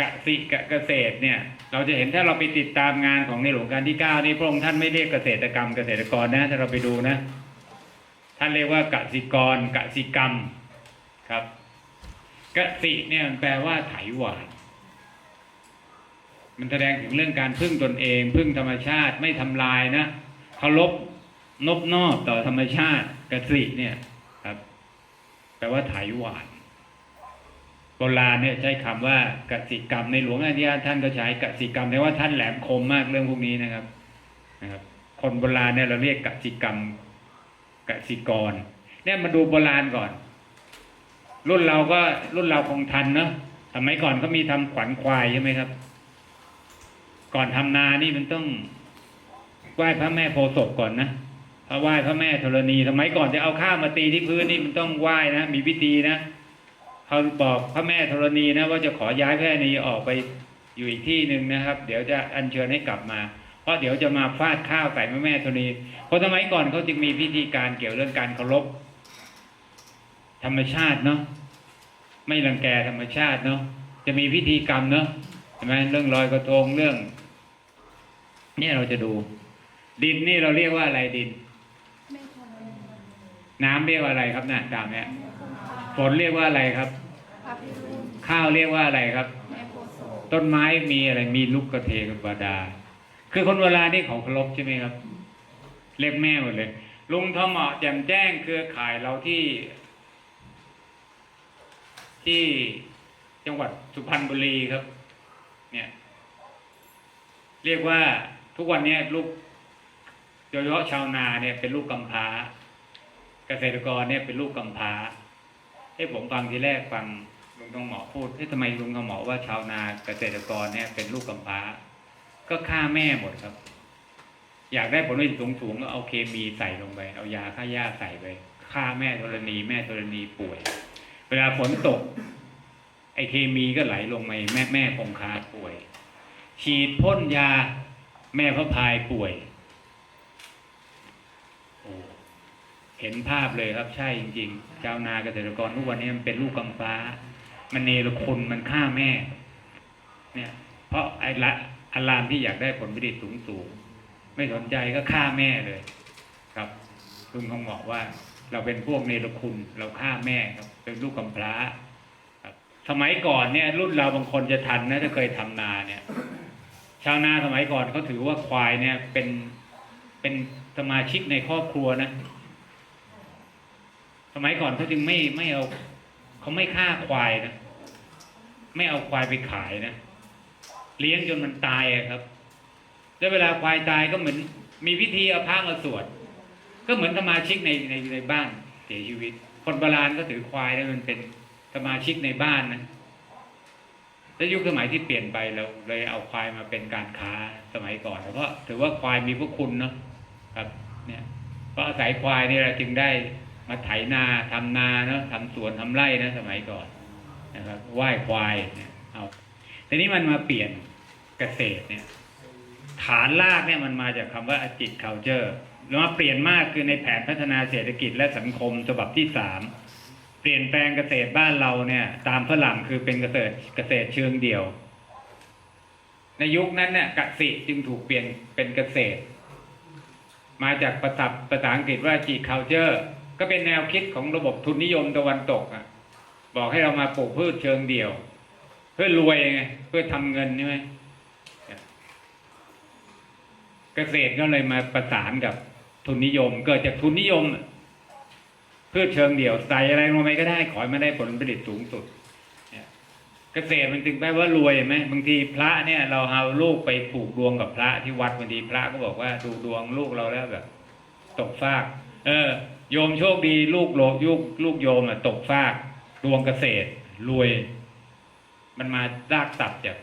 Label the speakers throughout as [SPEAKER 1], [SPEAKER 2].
[SPEAKER 1] กสิกะเกษตรเนี่ย เราจะเห็นถ้าเราไปติดตามงานของในหลวงการที่เก้านี่พระองค์ท่านไม่เรียกเกษตรกรรมเกษตรกรนะถ้าเราไปดูนะ ท่านเรียกว่ากสิกรกสิกรรมครับกสิเนี่ยมันแปลว่าไถหวาน มันแสดงถึงเรื่องการพึ่งตนเอง พึ่งธรรมชาติไม่ทำลายนะเคารพนบนอบต่อธรรมชาติกสิเนี่ย ครับ แปลว่าไถหวาน โบราณเนี่ยใช้คำว่ากสิกรรมในหลวงอาธิยาท่านก็ใช้กสิกรรมแต่ว่าท่านแหลมคมมากเรื่องพวกนี้นะครับนะครับ คนโบราณเนี่ยเราเรียกกสิกรรมกสิกร เนี่ยมาดูโบราณก่อน รุ่นเราก็รุ่นเราคงทันเนอะสมัยก่อนก็มีทำขวัญควายใช่ไหมครับ ก่อนทำนานี่มันต้องไหว้พระแม่โพศพก่อนนะพระไหว้พระแม่ธรณี สมัยก่อนจะเอาข้าวมาตีที่พื้นนี่มันต้องไหว้นะมีพิธีนะ เขาบอกพระแม่ธรณีนะว่าจะขอย้ายพระแม่ธรณีออกไปอยู่อีกที่หนึ่งนะครับ เดี๋ยวจะอัญเชิญให้กลับมา เพราะเดี๋ยวจะมาฟาดข้าวใส่พระแม่ธรณีเพราะสมัยก่อนเขาจึงมีพิธีการเกี่ยวเรื่องการเคารพธรรมชาติเนาะไม่รังแกธรรมชาติเนาะจะมีพิธีกรรมเนาะใช่ไหมเรื่องลอยกระทงเรื่อง เนี่ยเราจะดู ดินนี่เราเรียกว่าอะไรดิน
[SPEAKER 2] ไม่พอ
[SPEAKER 1] น้ำเรียกว่าอะไรครับน่ะตามเนี้ย ฝนเรียกว่าอะไรครับ ข้าวเรียกว่าอะไรครับ ต้นไม้มีอะไรมีลูกกระเทกบาดา คือคนโบรานี่เขาเคารพใช่ไหมครับ เรียกแม่หมดเลย ลุงทอมเหมาะแจ่มแจ้งเครือข่ายเราที่ ที่จังหวัดสุพรรณบุรีครับ เนี่ย เรียกว่าทุกวันนี้ลูกโดยเฉพาะชาวนาเนี่ยเป็นลูกกำพร้า เกษตรกรเนี่ยเป็นลูกกำพร้า ให้ผมฟังทีแรกฟังลุงทองหมอพูดเฮ้ยทำไมลุงทองหมอว่าชาวนาเกษตรกรเนี่ยเป็นลูกกำพร้า ก็ฆ่าแม่หมดครับ อยากได้ผลผลิตสูงๆก็เอาเคมีใส่ลงไป เอายาฆ่าหญ้าใส่ไปฆ่าแม่ธรณี แม่ธรณีป่วย เวลาฝนตก ไอเคมีก็ไหลลงไปแม่แม่คงคาป่วย ฉีดพ่นยาแม่พระพายป่วยโอ้ เห็นภาพเลยครับใช่จริงๆชาวนาเกษตรกรทุกวันนี้มันเป็นลูกกำฟ้า มันเนรคุณมันฆ่าแม่ เนี่ย เพราะไอ้ละอารามที่อยากได้ผลผลิตสูงสูงๆไม่สนใจก็ฆ่าแม่เลย ครับลุงคงบอกว่า เราเป็นพวกเนรคุณเราฆ่าแม่ครับ เป็นลูกกำพร้าครับ สมัยก่อนเนี่ย รุ่นเราบางคนจะทันนะถ้าเคยทำนาเนี่ย ชาวนาสมัยก่อนเขาถือว่าควายเนี่ยเป็นเป็นสมาชิกในครอบครัวนะ สมัยก่อนเขาจึงไม่ไม่เอาเขาไม่ฆ่าควายนะไม่เอาควายไปขายนะเลี้ยงจนมันตายครับ แล้วเวลาควายตายก็เหมือนมีพิธีเอาผ้ามาสวด ก็เหมือนสมาชิกในในในบ้านเสียชีวิต คนโบราณก็ถือควายแล้วมันเป็นสมาชิกในบ้านนะแล้วยุคสมัยที่เปลี่ยนไปเราเลยเอาควายมาเป็นการค้าสมัยก่อนเพราะถือว่าควายมีพระคุณเนาะครับ เนี่ยเพราะอาศัยควายนี่เราจึงได้ มาไถนาทำนาเนาะทำสวนทำไร่นะสมัยก่อนนะครับไหว้ควายเนี่ยเอาทีนี้มันมาเปลี่ยนเกษตรเนี่ย ฐานรากเนี่ยมันมาจากคำว่าอจิต culture แล้วมาเปลี่ยนมากคือในแผนพัฒนาเศรษฐกิจและสังคมฉบับที่สามเปลี่ยนแปลงเกษตรบ้านเราเนี่ย ตามฝรั่งคือเป็นเกษตรเกษตรเชิงเดี่ยว ในยุคนั้นเนี่ยกสิจึงถูกเปลี่ยนเป็นเกษตร มาจากประศัพท์ภาษาอังกฤษว่า G culture ก็เป็นแนวคิดของระบบทุนนิยมตะวันตกอะ บอกให้เรามาปลูกพืชเชิงเดี่ยว เพื่อรวยไงเพื่อทำเงินใช่ไหมเกษตรก็เลยมาประสานกับทุนนิยม เกิดจากทุนนิยมพืชเชิงเดี่ยวใส่อะไรลงไปก็ได้ ขอให้มันได้ผลผลิตสูงสุดเนี่ยเกษตรมันถึงแปลว่ารวยไหมบางทีพระเนี่ย เราเอาลูกไปผูกดวงกับพระที่วัดบางทีพระก็บอกว่าดูดวงลูกเราแล้วแบบ ตกฟาก เออ โยมโชคดีลูกโลยุกลูกโยมอะตกฟากดวงเกษตร รวย มันมาลากตับจาก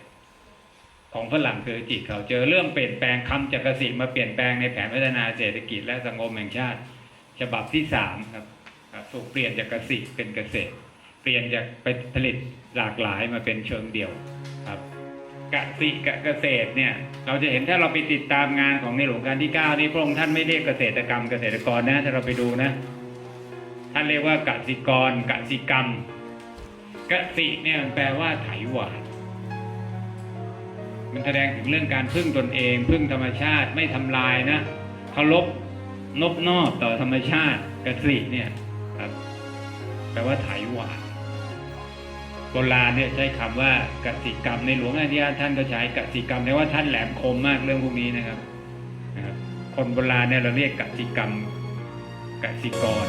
[SPEAKER 1] ของฝรั่งคือจิตเขาเจอเริ่มเปลี่ยนแปลงคำจากเกษตรมาเปลี่ยนแปลงในแผนพัฒนาเศรษฐกิจและสังคมแห่งชาติ ฉบับที่สามครับครับถูกเปลี่ยนจากเกษตรเป็นเกษตร เปลี่ยนจากไปผลิตหลากหลายมาเป็นเชิงเดี่ยวครับ กสิกะเกษตรเนี่ยเราจะเห็นถ้าเราไปติดตามงานของในหลวงการที่เก้านี่พระองค์ท่านไม่เรียกเกษตรกรรมเกษตรกรนะถ้าเราไปดูนะ ท่านเรียกว่ากสิกรกสิกรรมกสิเนี่ยมันแปลว่าไถหวานมันแสดงถึงเรื่องการพึ่งตนเอง พึ่งธรรมชาติไม่ทำลายนะเคารพนบนอบต่อธรรมชาติกสิเนี่ยครับแปลว่าไถหวาน โบราณเนี่ยใช้คำว่ากสิกรรมในหลวงอาธิยาท่านก็ใช้กสิกรรมแต่ว่าท่านแหลมคมมากเรื่องพวกนี้นะครับนะครับคนโบราณเนี่ยเราเรียกกสิกรรมกสิกร